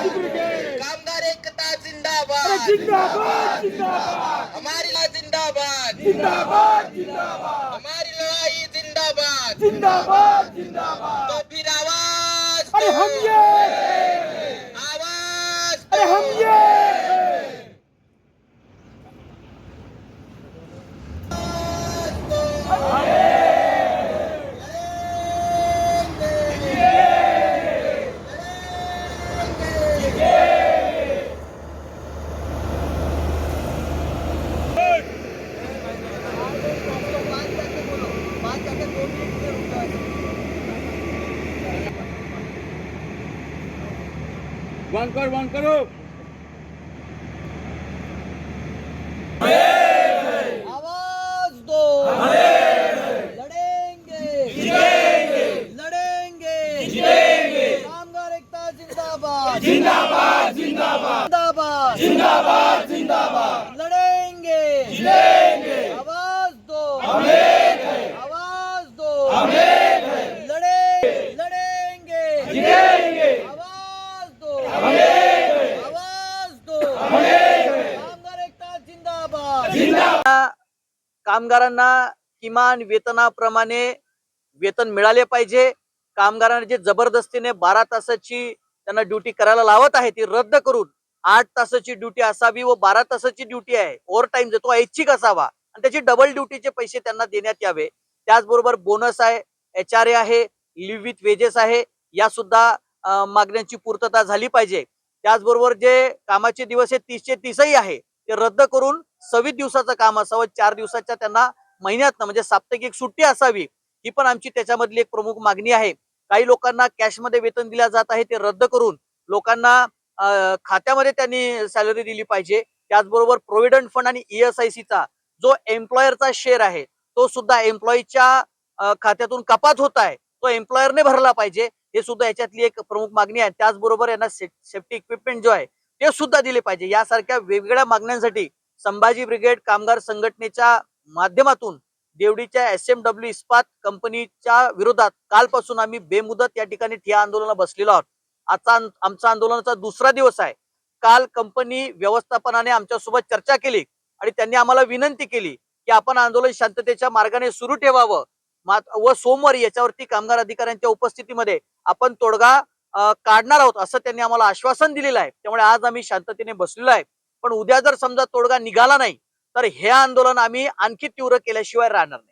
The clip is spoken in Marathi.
कामगार एकता जिंदाबाद जिंदाबाद जिंदाबाद हमारी लड़ाई जिंदाबाद जिंदाबाद जिंदाबाद हमारी लड़ाई जिंदाबाद जिंदाबाद जिंदाबाद करो आवाज़ दो। लड़ेंगे। लड़ेंगे। कामगार एकता जिंदाबाद। जिंदाबाद जिंदाबाद। जिंदाबाद। जिंदाबाद जिंदाबाद। लड़ेंगे। आवाज़ आवाज दो। आवाज दो। कामगार एकता जिंदाबाद। कामगारांना किमान वेतनाप्रमाणे वेतन मिळाले पाहिजे. कामगारांना जे जबरदस्तीने बारा तासाची त्यांना ड्युटी करायला लावत आहे ती रद्द करून आठ तासाची ड्युटी असावी व बारा तासाची ड्युटी आहे. ओव्हर टाइम तो ऐच्छिक असावा. आणि त्याची डबल ड्युटीचे पैसे त्यांना देण्यात यावे. त्याचबरोबर बोनस आहे एच आर ए आहे लिव्ह विथ वेजेस आहे. या सुद्धा मागण्यांची पूर्तता झाली पाहिजे. त्याचबरोबर जे कामाचे दिवस हे तीसचे तीसही आहे ते रद्द करून सव्वीस दिवसाचं काम असावं. चार दिवसाच्या त्यांना महिन्यात म्हणजे साप्ताहिक एक सुट्टी असावी ही पण आमची त्याच्यामधली एक प्रमुख मागणी आहे. काही लोकांना कॅशमध्ये वेतन दिल्या जात आहे ते रद्द करून लोकांना खात्यामध्ये त्यांनी सॅलरी दिली पाहिजे. त्याचबरोबर प्रोव्हिडंट फंड आणि ईएसआयसीचा जो एम्प्लॉयरचा शेअर आहे तो सुद्धा एम्प्लॉईच्या खात्यातून कपात होत आहे तो एम्प्लॉयरने भरला पाहिजे. हे सुद्धा याच्यातली एक प्रमुख मागणी आहे. त्याचबरोबर यांना सेफ्टी इक्विपमेंट जो आहे ते सुद्धा दिले पाहिजे. यासारख्या वेगवेगळ्या मागण्यांसाठी संभाजी ब्रिगेड कामगार संघटनेच्या माध्यमातून देवडीच्या एस एम डब्ल्यू इस्पात कंपनीच्या विरोधात कालपासून आम्ही बेमुदत या ठिकाणी ठिया आंदोलनाला बसलेलो आहोत. आजचा आमचा आंदोलनाचा दुसरा दिवस आहे. काल कंपनी व्यवस्थापनाने आमच्यासोबत चर्चा केली आणि त्यांनी आम्हाला विनंती केली की आपण आंदोलन शांततेच्या मार्गाने सुरू ठेवावं. मात- व सोमवारी याच्यावरती कामगार अधिकाऱ्यांच्या उपस्थितीमध्ये आपण तोडगा काढणार आहोत असं त्यांनी आम्हाला आश्वासन दिलेलं आहे. त्यामुळे आज आम्ही शांततेने बसलेलो आहे. पण उद्या जर समजा तोडगा निघाला नाही तर हे आंदोलन आम्ही आणखी तीव्र केल्याशिवाय राहणार नाही.